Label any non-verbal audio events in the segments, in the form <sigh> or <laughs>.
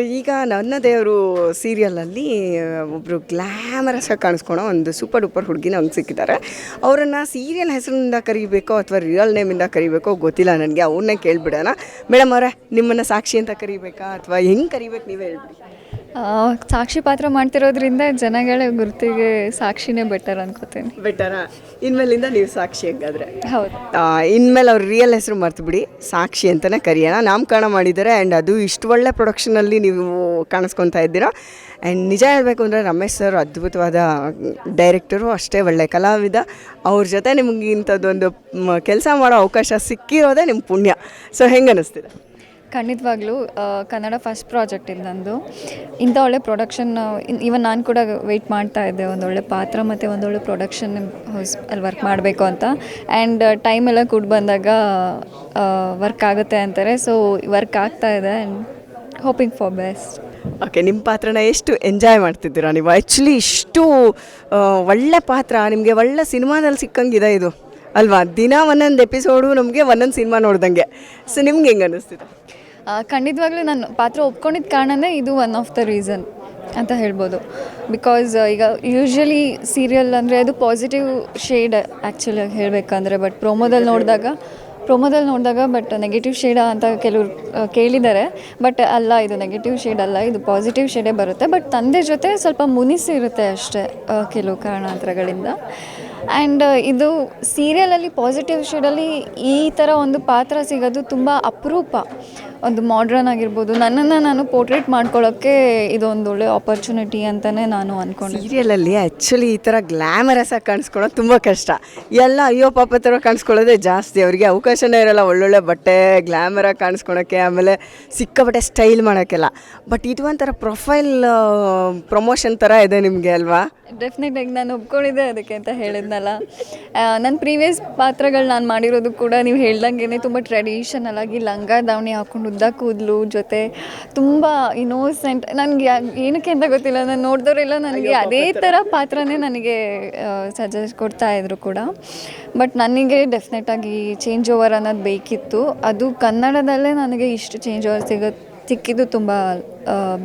ಈಗ ನನ್ನ ದೇವರು ಸೀರಿಯಲಲ್ಲಿ ಒಬ್ಬರು ಗ್ಲ್ಯಾಮರಸ್ ಆಗಿ ಕಾಣಿಸ್ಕೊಳೋ ಒಂದು ಸೂಪರ್ ಡೂಪರ್ ಹುಡುಗಿನ ಹಂಗೆ ಸಿಕ್ಕಿದ್ದಾರೆ. ಅವರನ್ನು ಸೀರಿಯಲ್ ಹೆಸರಿನಿಂದ ಕರಿಬೇಕೋ ಅಥವಾ ರಿಯಲ್ ನೇಮಿಂದ ಕರಿಬೇಕೋ ಗೊತ್ತಿಲ್ಲ ನನಗೆ, ಅವ್ರನ್ನೇ ಕೇಳಿಬಿಡೋಣ. ಮೇಡಮ್ ಅವರೇ, ನಿಮ್ಮನ್ನು ಸಾಕ್ಷಿ ಅಂತ ಕರಿಬೇಕಾ ಅಥವಾ ಹೆಂಗೆ ಕರಿಬೇಕು ನೀವೇ ಹೇಳ್ಬಿಡಿ. ಸಾಕ್ಷಿ ಪಾತ್ರ ಮಾಡ್ತಿರೋದ್ರಿಂದ ಜನಗಳ ಗುರುತಿಗೆ ಸಾಕ್ಷಿನೇ ಬೆಟರ್ ಅನ್ಕೋತೀನಿ. ಬೆಟರಾ ಇನ್ಮೇಲಿಂದ ನೀವು ಸಾಕ್ಷಿ ಹಂಗಾದ್ರೆ. ಹೌದು. ಇನ್ಮೇಲೆ ಅವ್ರ ರಿಯಲ್ ಹೆಸರು ಮರ್ತುಬಿಡಿ. ಸಾಕ್ಷಿ ಅಂತಲೇ ಕರೆಯೋಣ. ನಾಮಕರಣ ಮಾಡಿದ್ದಾರೆ ಆ್ಯಂಡ್ ಅದು ಇಷ್ಟು ಒಳ್ಳೆ ಪ್ರೊಡಕ್ಷನಲ್ಲಿ ನೀವು ಕಾಣಿಸ್ಕೊತಾ ಇದ್ದೀರಾ. ಆ್ಯಂಡ್ ನಿಜ ಹೇಳಬೇಕು ಅಂದರೆ ರಮೇಶ್ ಸರ್ ಅದ್ಭುತವಾದ ಡೈರೆಕ್ಟರು ಅಷ್ಟೇ ಒಳ್ಳೆ ಕಲಾವಿದ. ಅವ್ರ ಜೊತೆ ನಿಮ್ಗೆ ಇಂಥದ್ದೊಂದು ಕೆಲಸ ಮಾಡೋ ಅವಕಾಶ ಸಿಕ್ಕಿರೋದೇ ನಿಮ್ಮ ಪುಣ್ಯ. ಸೊ ಹೆಂಗೆ ಅನ್ನಿಸ್ತಿದೆ ಖಂಡಿತವಾಗ್ಲೂ ಕನ್ನಡ ಫಸ್ಟ್ ಪ್ರಾಜೆಕ್ಟ್ ಇದು ನಂದು. ಇಂಥ ಒಳ್ಳೆ ಪ್ರೊಡಕ್ಷನ್ ಇವನ್ ನಾನು ಕೂಡ ವೆಯ್ಟ್ ಮಾಡ್ತಾ ಇದ್ದೆ. ಒಂದೊಳ್ಳೆ ಪಾತ್ರ ಮತ್ತು ಒಂದೊಳ್ಳೆ ಪ್ರೊಡಕ್ಷನ್ ಅಲ್ಲಿ ವರ್ಕ್ ಮಾಡಬೇಕು ಅಂತ. ಆ್ಯಂಡ್ ಟೈಮ್ ಎಲ್ಲ ಕೂಡ ಬಂದಾಗ ವರ್ಕ್ ಆಗುತ್ತೆ ಅಂತಾರೆ. ಸೊ ವರ್ಕ್ ಆಗ್ತಾ ಇದೆ and hoping for best okay ನಿಮ್ಮ ಪಾತ್ರನ ಎಷ್ಟು ಎಂಜಾಯ್ ಮಾಡ್ತಿದ್ದೀರಾ ನೀವು? ಆ್ಯಕ್ಚುಲಿ ಇಷ್ಟು ಒಳ್ಳೆ ಪಾತ್ರ, ನಿಮಗೆ ಒಳ್ಳೆ ಸಿನಿಮಾದಲ್ಲಿ ಸಿಕ್ಕಂಗಿದೆ ಇದು. ಅಲ್ವಾ? ದಿನ ಒಂದೊಂದು ಎಪಿಸೋಡು ನಮಗೆ ಒಂದೊಂದು ಸಿನಿಮಾ ನೋಡ್ದಂಗೆ. ಸೊ ನಿಮ್ಗೆ ಹೆಂಗೆ ಅನ್ನಿಸ್ತಿದೆ ಖಂಡಿತವಾಗ್ಲೂ ನಾನು ಪಾತ್ರ ಒಪ್ಕೊಂಡಿದ್ದ ಕಾರಣನೇ ಇದು ಒನ್ ಆಫ್ ದ ರೀಸನ್ ಅಂತ ಹೇಳ್ಬೋದು. ಬಿಕಾಸ್ ಈಗ ಯೂಶ್ವಲಿ ಸೀರಿಯಲ್ ಅಂದರೆ ಅದು ಪಾಸಿಟಿವ್ ಶೇಡ್ ಆ್ಯಕ್ಚುಲಿ ಹೇಳಬೇಕಂದ್ರೆ ಬಟ್ ಪ್ರೊಮೋದಲ್ಲಿ ನೋಡಿದಾಗ ಪ್ರೊಮೋದಲ್ಲಿ ನೋಡಿದಾಗ ಬಟ್ ನೆಗೆಟಿವ್ ಶೇಡ ಅಂತ ಕೆಲವರು ಕೇಳಿದ್ದಾರೆ. ಬಟ್ ಅಲ್ಲ ಇದು ನೆಗೆಟಿವ್ ಶೇಡ್ ಅಲ್ಲ ಇದು ಪಾಸಿಟಿವ್ ಶೇಡೇ ಬರುತ್ತೆ. ಬಟ್ ತಂದೆ ಜೊತೆ ಸ್ವಲ್ಪ ಮುನಿಸಿರುತ್ತೆ ಅಷ್ಟೇ ಕೆಲವು ಕಾರಣಾಂತರಗಳಿಂದ. ಆ್ಯಂಡ್ ಇದು ಸೀರಿಯಲಲ್ಲಿ ಪಾಸಿಟಿವ್ ಶೇಡಲ್ಲಿ ಈ ಥರ ಒಂದು ಪಾತ್ರ ಸಿಗೋದು ತುಂಬ ಅಪರೂಪ. ಒಂದು ಮಾಡ್ರನ್ ಆಗಿರ್ಬೋದು. ನನ್ನನ್ನು ನಾನು ಪೋರ್ಟ್ರೇಟ್ ಮಾಡ್ಕೊಳ್ಳೋಕ್ಕೆ ಇದೊಂದು ಒಳ್ಳೆ ಆಪರ್ಚುನಿಟಿ ಅಂತಲೇ ನಾನು ಅಂದ್ಕೊಂಡೆ ಸೀರಿಯಲಲ್ಲಿ ಆ್ಯಕ್ಚುಲಿ ಈ ಥರ ಗ್ಲ್ಯಾಮರಸ್ ಆಗಿ ಕಾಣಿಸ್ಕೊಳ್ಳೋದು ತುಂಬ ಕಷ್ಟ. ಎಲ್ಲ ಅಯ್ಯೋ ಪಾಪ ಥರ ಕಾಣಿಸ್ಕೊಳ್ಳೋದೇ ಜಾಸ್ತಿ. ಅವರಿಗೆ ಅವಕಾಶನೇ ಇರೋಲ್ಲ ಒಳ್ಳೊಳ್ಳೆ ಬಟ್ಟೆ ಗ್ಲ್ಯಾಮರಾಗಿ ಕಾಣಿಸ್ಕೊಳಕ್ಕೆ ಆಮೇಲೆ ಸಿಕ್ಕಾಬಟ್ಟೆ ಸ್ಟೈಲ್ ಮಾಡೋಕ್ಕೆಲ್ಲ. ಬಟ್ ಇದು ಒಂಥರ ಪ್ರೊಫೈಲ್ ಪ್ರಮೋಷನ್ ಥರ ಇದೆ ನಿಮಗೆ ಅಲ್ವಾ? ಡೆಫಿನೆಟ್ ಆಗಿ ನಾನು ಒಪ್ಕೊಂಡಿದ್ದೆ ಅದಕ್ಕೆ ಅಂತ ಹೇಳಿದ್ನಲ್ಲ. ನನ್ನ ಪ್ರೀವಿಯಸ್ ಪಾತ್ರಗಳು ನಾನು ಮಾಡಿರೋದು ಕೂಡ ನೀವು ಹೇಳ್ದಂಗೆ ತುಂಬ ಟ್ರೆಡಿಷನಲ್ ಆಗಿ ಲಂಗ ದಾವಣಿ ಹಾಕೊಂಡು ಉದ್ದ ಕೂದಲು ಜೊತೆ ತುಂಬ ಇನೋಸೆಂಟ್ ನನಗೆ ಏನಕ್ಕೆ ಅಂತ ಗೊತ್ತಿಲ್ಲ. ನಾನು ನೋಡಿದವರೆಲ್ಲ ನನಗೆ ಅದೇ ಥರ ಪಾತ್ರನೇ ನನಗೆ ಸಜೆಸ್ಟ್ ಕೊಡ್ತಾ ಇದ್ರು ಕೂಡ. ಬಟ್ ನನಗೆ ಡೆಫಿನೆಟ್ ಆಗಿ ಚೇಂಜ್ ಓವರ್ ಅನ್ನೋದು ಬೇಕಿತ್ತು. ಅದು ಕನ್ನಡದಲ್ಲೇ ನನಗೆ ಇಷ್ಟು ಚೇಂಜ್ ಓವರ್ ಸಿಗುತ್ತೆ ಸಿಕ್ಕಿದ್ದು ತುಂಬ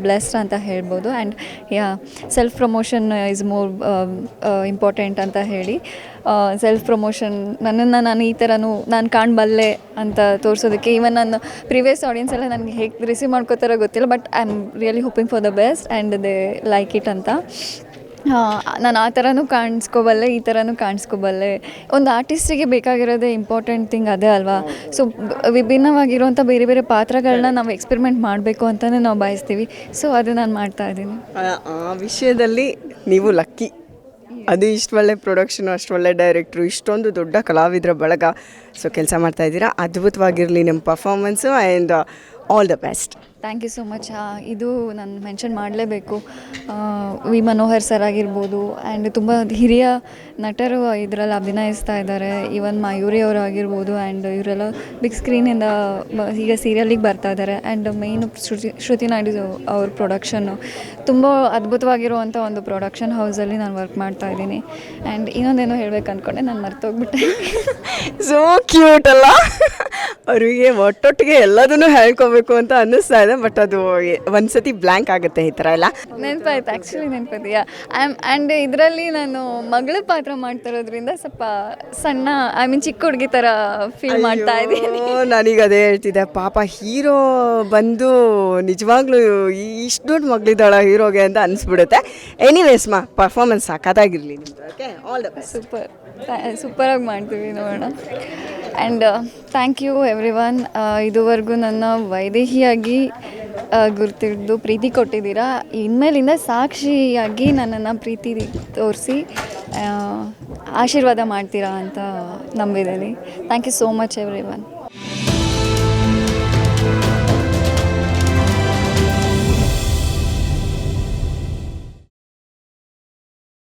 ಬ್ಲೆಸ್ಡ್ ಅಂತ ಹೇಳ್ಬೋದು. And yeah self promotion is more important ಅಂತ ಹೇಳಿ. ಸೆಲ್ಫ್ ಪ್ರಮೋಷನ್ ನನ್ನನ್ನು ನಾನು ಈ ಥರನೂ ನಾನು ಕಾಣಬಲ್ಲೆ ಅಂತ ತೋರಿಸೋದಕ್ಕೆ ಈವನ್ ನಾನು ಪ್ರಿವಿಯಸ್ ಆಡಿಯನ್ಸ್ ಎಲ್ಲ ನನಗೆ ಹೇಗೆ ರಿಸೀವ್ ಮಾಡ್ಕೋತಾರೋ ಗೊತ್ತಿಲ್ಲ but I am really hoping for the best and they like it ಅಂತ. ನಾನು ಆ ಥರನೂ ಕಾಣಿಸ್ಕೋಬಲ್ಲೆ ಈ ಥರನೂ ಕಾಣಿಸ್ಕೋಬಲ್ಲೆ. ಒಂದು ಆರ್ಟಿಸ್ಟಿಗೆ ಬೇಕಾಗಿರೋದೇ ಇಂಪಾರ್ಟೆಂಟ್ ಥಿಂಗ್ ಅದೇ ಅಲ್ವಾ? ಸೊ ವಿಭಿನ್ನವಾಗಿರುವಂಥ ಬೇರೆ ಬೇರೆ ಪಾತ್ರಗಳನ್ನ ನಾವು ಎಕ್ಸ್ಪೆರಿಮೆಂಟ್ ಮಾಡಬೇಕು ಅಂತಲೇ ನಾವು ಬಯಸ್ತೀವಿ. ಸೊ ಅದು ನಾನು ಮಾಡ್ತಾ ಇದ್ದೀನಿ. ಆ- ವಿಷಯದಲ್ಲಿ ನೀವು ಲಕ್ಕಿ. ಅದು ಇಷ್ಟು ಒಳ್ಳೆ ಪ್ರೊಡಕ್ಷನ್ ಅಷ್ಟು ಒಳ್ಳೆ ಡೈರೆಕ್ಟ್ರು ಇಷ್ಟೊಂದು ದೊಡ್ಡ ಕಲಾವಿದರ ಬಳಗ. ಸೊ ಕೆಲಸ ಮಾಡ್ತಾ ಇದ್ದೀರಾ? ಅದ್ಭುತವಾಗಿರಲಿ ನಿಮ್ಮ performance and all the best thank you so much ಇದು ನಾನು ಮೆನ್ಷನ್ ಮಾಡಲೇಬೇಕು. ವಿ ಮನೋಹರ್ ಸರ್ ಆಗಿರ್ಬೋದು ಆ್ಯಂಡ್ ತುಂಬ ಹಿರಿಯ ನಟರು ಇದರಲ್ಲಿ ಅಭಿನಯಿಸ್ತಾ ಇದ್ದಾರೆ. ಈವನ್ ಮಯೂರಿ ಅವರು ಆಗಿರ್ಬೋದು ಆ್ಯಂಡ್ ಇವರೆಲ್ಲ ಬಿಗ್ ಸ್ಕ್ರೀನಿಂದ ಈಗ ಸೀರಿಯಲಿಗೆ ಬರ್ತಾ ಇದ್ದಾರೆ. ಆ್ಯಂಡ್ ಮೇಯ್ನು ಶ್ರುತಿ ಶ್ರುತಿ ನಾಯ್ಡು ಅವ್ರ ಪ್ರೊಡಕ್ಷನ್ನು ತುಂಬ ಅದ್ಭುತವಾಗಿರುವಂಥ ಒಂದು ಪ್ರೊಡಕ್ಷನ್ ಹೌಸಲ್ಲಿ ನಾನು ವರ್ಕ್ ಮಾಡ್ತಾ ಇದ್ದೀನಿ. ಆ್ಯಂಡ್ ಇನ್ನೊಂದೇನೋ ಹೇಳ್ಬೇಕು ಅಂದ್ಕೊಂಡೆ ನಾನು ಮರ್ತೋಗ್ಬಿಟ್ಟೆ. <laughs> ಸೋ ಕ್ಯೂಟ್ ಅಲ್ಲ. ಅವರಿಗೆ ಒಟ್ಟೊಟ್ಟಿಗೆ ಎಲ್ಲದನ್ನು ಹೇಳ್ಕೊಬೇಕು ಅಂತ ಅನ್ನಿಸ್ತಾ ಇದೆ ಬಟ್ ಅದು ಒಂದ್ಸತಿ ಬ್ಲ್ಯಾಂಕ್ ಆಗುತ್ತೆ ಈ ಥರ ಎಲ್ಲ. ನೆನಪಾಯ್ತು ಆ್ಯಕ್ಚುಲಿ ಐ ಆ್ಯಮ್ ಆ್ಯಂಡ್ ಇದರಲ್ಲಿ ನಾನು ಮಗಳ ಪಾತ್ರ ಮಾಡ್ತಿರೋದ್ರಿಂದ ಸ್ವಲ್ಪ ಸಣ್ಣ ಐ ಮೀನ್ ಚಿಕ್ಕ ಹುಡುಗಿ ಥರ ಫೀಲ್ ಮಾಡ್ತಾ ಇದ್ದೀನಿ. ನನಗೆ ನಾನೀಗ ಅದೇ ಹೇಳ್ತಿದ್ದೆ ಪಾಪ ಹೀರೋ ಬಂದು ನಿಜವಾಗ್ಲೂ ಇಷ್ಟು ದೊಡ್ಡ ಮಗಳಿದ್ದಾಳ ಹೀರೋಗೆ ಅಂತ ಅನಿಸ್ಬಿಡುತ್ತೆ. ಎನಿವೇಸ್ ಮಾ ಪರ್ಫಾರ್ಮೆನ್ಸ್ ಸಾಕಾಗಿರಲಿ ನಿಮ್ದು ಓಕೆ ಆಲ್ ದ ಸೂಪರ್ ಸೂಪರಾಗಿ ಮಾಡ್ತೀವಿ ನೋಡೋಣ. And thank you everyone ಇದುವರೆಗೂ ನನ್ನ ವೈದೇಹಿಯಾಗಿ ಗುರ್ತಿಡ್ದು ಪ್ರೀತಿ ಕೊಟ್ಟಿದ್ದೀರಾ? ಇನ್ಮೇಲಿಂದ ಸಾಕ್ಷಿಯಾಗಿ ನನ್ನನ್ನು ಪ್ರೀತಿ ತೋರಿಸಿ ಆಶೀರ್ವಾದ ಮಾಡ್ತೀರಾ ಅಂತ ನಂಬಿದ್ದೀನಿ. Thank you so much every